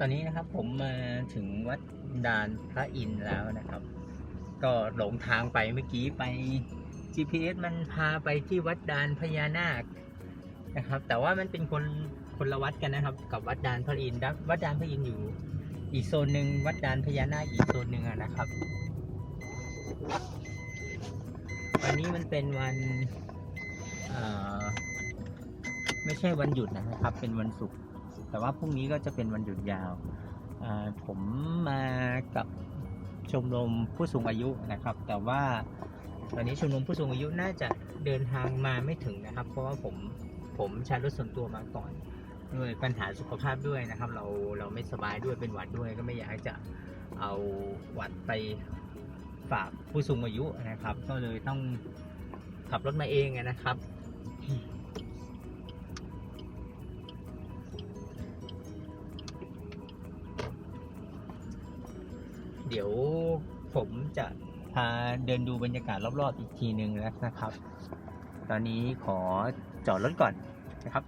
ตอนนี้นะครับผมมาถึงวัดดานพระอินทร์แล้วนะครับ ก็หลงทางไปเมื่อกี้ไป GPS มันพาไปที่วัดดานพญานาคนะครับ แต่ว่ามันเป็นคนคนละวัดกันนะครับ กับวัดดานพระอินทร์ครับวัดดานพระอินทร์อยู่ อีกโซนหนึ่งวัดดานพญานาคอีกโซนหนึ่งนะครับ วันนี้มันเป็นวันไม่ใช่วันหยุดนะครับ เป็นวันศุกร์ แต่ว่าพรุ่งนี้ก็จะเป็นวันหยุดยาว ผมมากับชมรมผู้สูงอายุนะครับ แต่ว่าตอนนี้ชมรมผู้สูงอายุน่าจะเดินทางมาไม่ถึงนะครับ เพราะว่าผมผมใช้รถส่วนตัวมาก่อนด้วยปัญหาสุขภาพด้วยนะครับ เราเราไม่สบายด้วยเป็นหวัดด้วยก็ไม่อยากจะเอาหวัดไปฝากผู้สูงอายุนะครับ ก็เลยต้องขับรถมาเองนะครับ เดี๋ยวผมจะพาเดินดูบรรยากาศรอบๆอีกทีหนึ่งแล้วนะครับ ตอนนี้ขอจอดรถก่อนนะครับ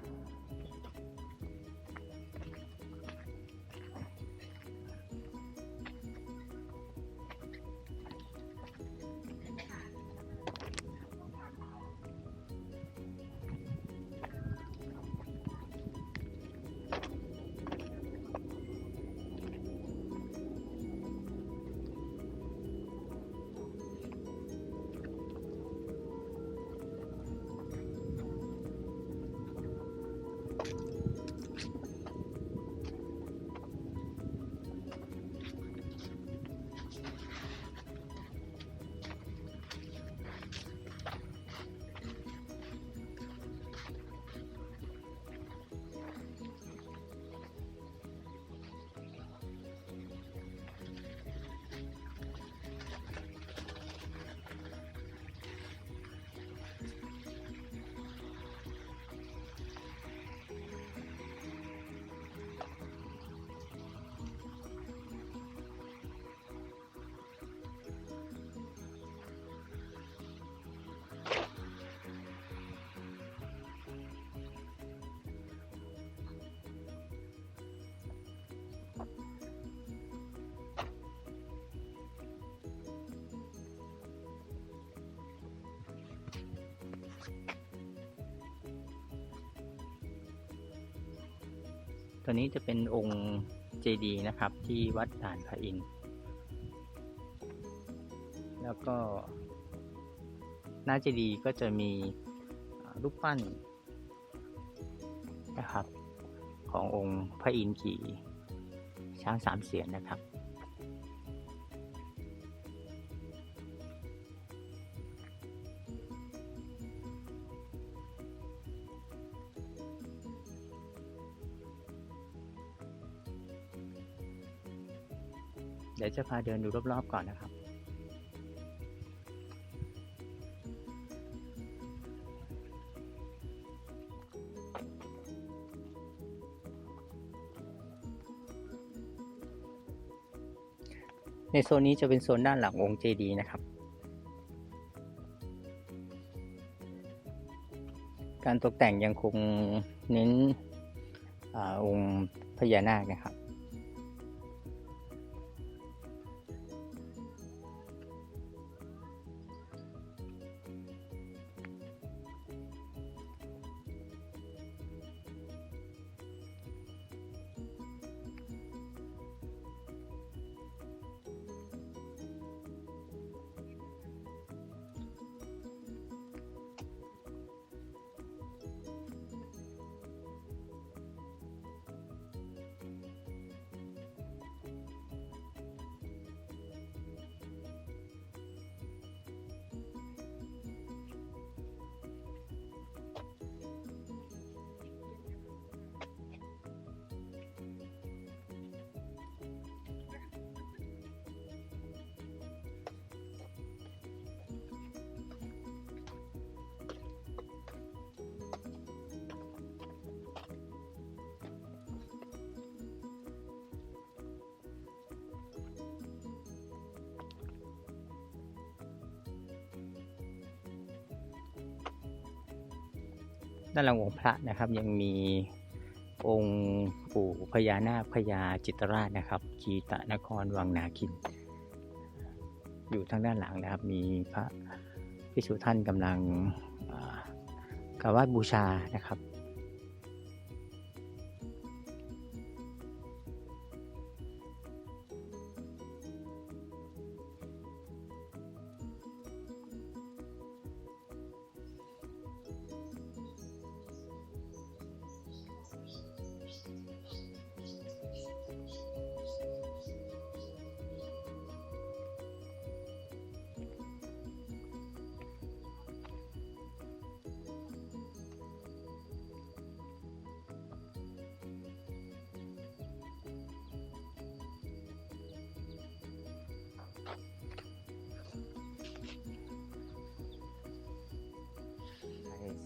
ตัวนี้จะเป็นองค์เจดีย์นะครับ ที่วัดสานพระอินทร์แล้วก็หน้าเจดีก็จะมีรูปปั้นนะครับ ขององค์พระอินทร์ขี่ช้างสามเสียนนะครับ ดี๋ยวจะพาเดินดูรอบๆก่อนนะครับ ในโซนนี้จะเป็นโซนด้านหลังองค์เจดีย์นะครับ การตกแต่งยังคงเน้นอองค์พญานาคนะครับ ด้านหลังองค์พระนะครับ ยังมีองค์ปู่พญานาคพญาจิตรราชนะครับคีตะนครวังนาคิน อยู่ทางด้านหลังนะครับ มีพระพิสุท่านกำลังกราบบูชานะครับ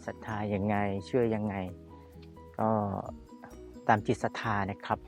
ศรัทธายังไงเชื่อยังไง ก็ตามจิตศรัทธานะครับ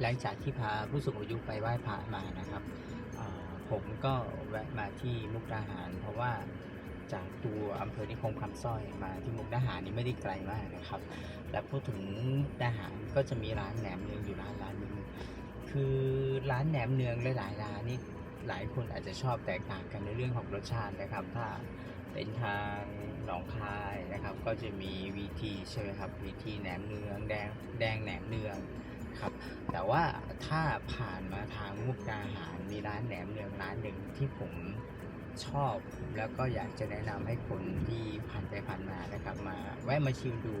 หลังจากที่พาผู้สูงอายุไปไหว้พระมานะครับ ผมก็แวะมาที่มุกดาหาร เพราะว่าจากตัวอำเภอนิคมคำสร้อยมาที่มุกดาหารนี่ไม่ได้ไกลมากนะครับ และพูดถึงมุกดาหารก็จะมีร้านแหนมเนืองอยู่ร้านร้านหนึงคือร้านแหนมเนืองหลายๆร้านนี่หลายคนอาจจะชอบแตกต่างกันในเรื่องของรสชาตินะครับ ถ้าเป็นทางหนองคายนะครับ ก็จะมีวีทีใช่ไหมครับวีทีแหนมเนืองแดงแดงแหนมเนือง ครับ แต่ว่าถ้าผ่านมาทางมุกดาหารมีร้านแหนมเนืองร้านหนึ่งที่ผมชอบ แล้วก็อยากจะแนะนำให้คนที่ผ่านไปผ่านมานะครับ มาแวะมาชิมดู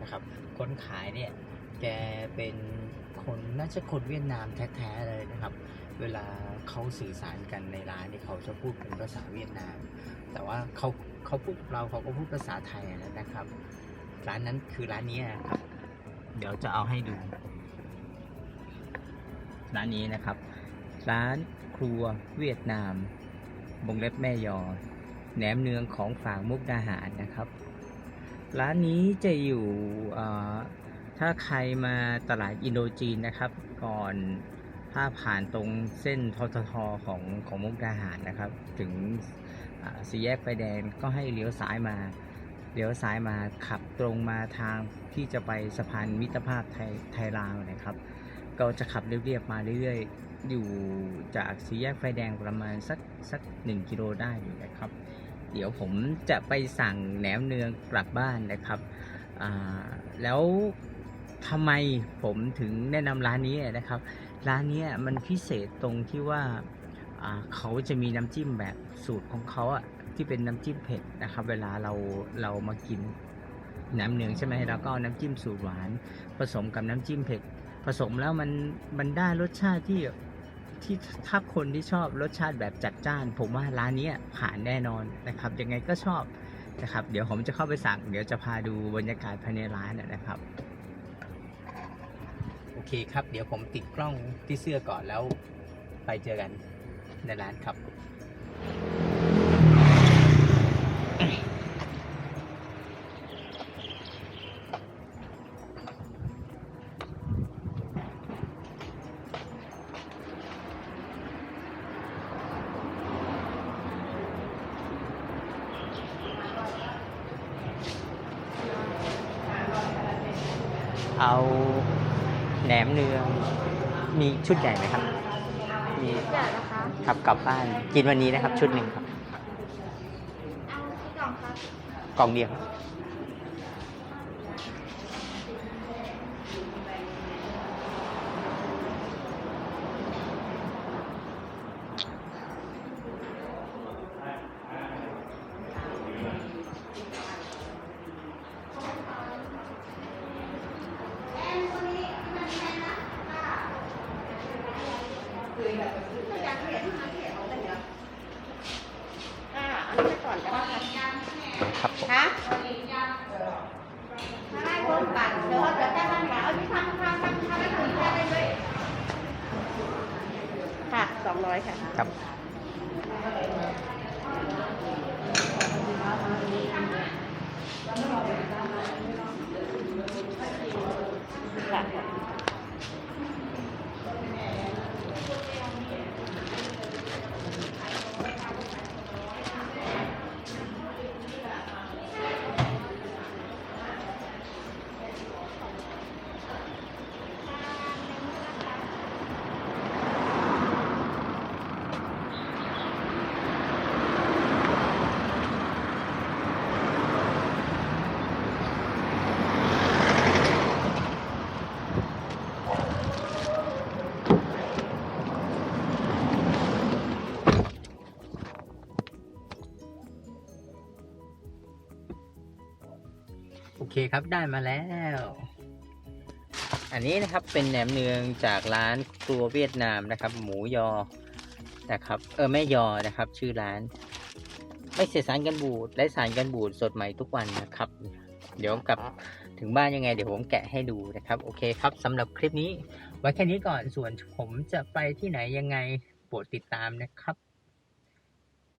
นะครับ คนขายเนี่ยแกเป็นคนน่าจะคนเวียดนามแท้ๆเลยนะครับ เวลาเขาสื่อสารกันในร้านนี่เขาจะพูดเป็นภาษาเวียดนาม แต่ว่าเขาเขาพูดเราเขาก็พูดภาษาไทยนะครับ ร้านนั้นคือร้านนี้ครับ เดี๋ยวจะเอาให้ดู ร้านนี้นะครับ ร้านครัวเวียดนามวงเล็บแม่ยอแหนมเนืองของฝางมุกดาหารนะครับ ร้านนี้จะอยู่ถ้าใครมาตลาดอินโดจีนนะครับ ก่อนถ้าผ่านตรงเส้นทททของของมุกดาหารนะครับ ถึงสี่แยกไฟแดงก็ให้เลี้ยวซ้ายมาเลี้ยวซ้ายมาขับตรงมาทางที่จะไปสะพานมิตรภาพไทยไทยลาวนะครับ ก็จะขับเรียบๆมาเรื่อยๆ อยู่จากสี่แยกไฟแดงประมาณสักสักหนึ่งกิโลได้อยู่นะครับ เดี๋ยวผมจะไปสั่งแหนมเนืองกลับบ้านนะครับ แล้วทำไมผมถึงแนะนำร้านนี้นะครับ ร้านนี้มันพิเศษตรงที่ว่าเขาจะมีน้ำจิ้มแบบสูตรของเขาอะที่เป็นน้ำจิ้มเผ็ดนะครับ เวลาเราเรามากินแหนมเนืองใช่ไหมเราก็เอาน้ำจิ้มสูตรหวาน ผสมกับน้ำจิ้มเผ็ด ผสมแล้วมันมันได้รสชาติที่ที่ถ้าคนที่ชอบรสชาติแบบจัดจ้าน ผมว่าร้านนี้ผ่านแน่นอนนะครับ ยังไงก็ชอบนะครับ เดี๋ยวผมจะเข้าไปสั่ง เดี๋ยวจะพาดูบรรยากาศภายในร้านนะครับโอเคครับ เดี๋ยวผมติดกล้องที่เสื้อก่อนแล้วไปเจอกันในร้านครับ เอาแหนมเนืองมีชุดใหญ่ไหมครับ มีเดี๋ยวนะคะครับกลับบ้านกินวันนี้นะครับ ชุดหนึ่งครับ เอาที่กล่องครับกล่องเดียวครับ อ่าอันนี้ไปก่อนก็ได้ค่ะครับผมฮะถ้าให้คนปั่นเดี๋ยวเดี๋ยวแค่นั้นค่ะเอาที่ทำทำทำทำให้ถึงแค่ได้เลยค่ะสองร้อยค่ะครับ ครับได้มาแล้ว อันนี้นะครับเป็นแหนมเนืองจากร้านครัวเวียดนามนะครับ หมูยอนะครับ เออแม่ยอนะครับ ชื่อร้าน ไม่เสียสารกันบูดและสารกันบูดสดใหม่ทุกวันนะครับ เดี๋ยวกลับถึงบ้านยังไงเดี๋ยวผมแกะให้ดูนะครับ โอเคครับสำหรับคลิปนี้ ไว้แค่นี้ก่อนส่วนผมจะไปที่ไหนยังไงโปรดติดตามนะครับ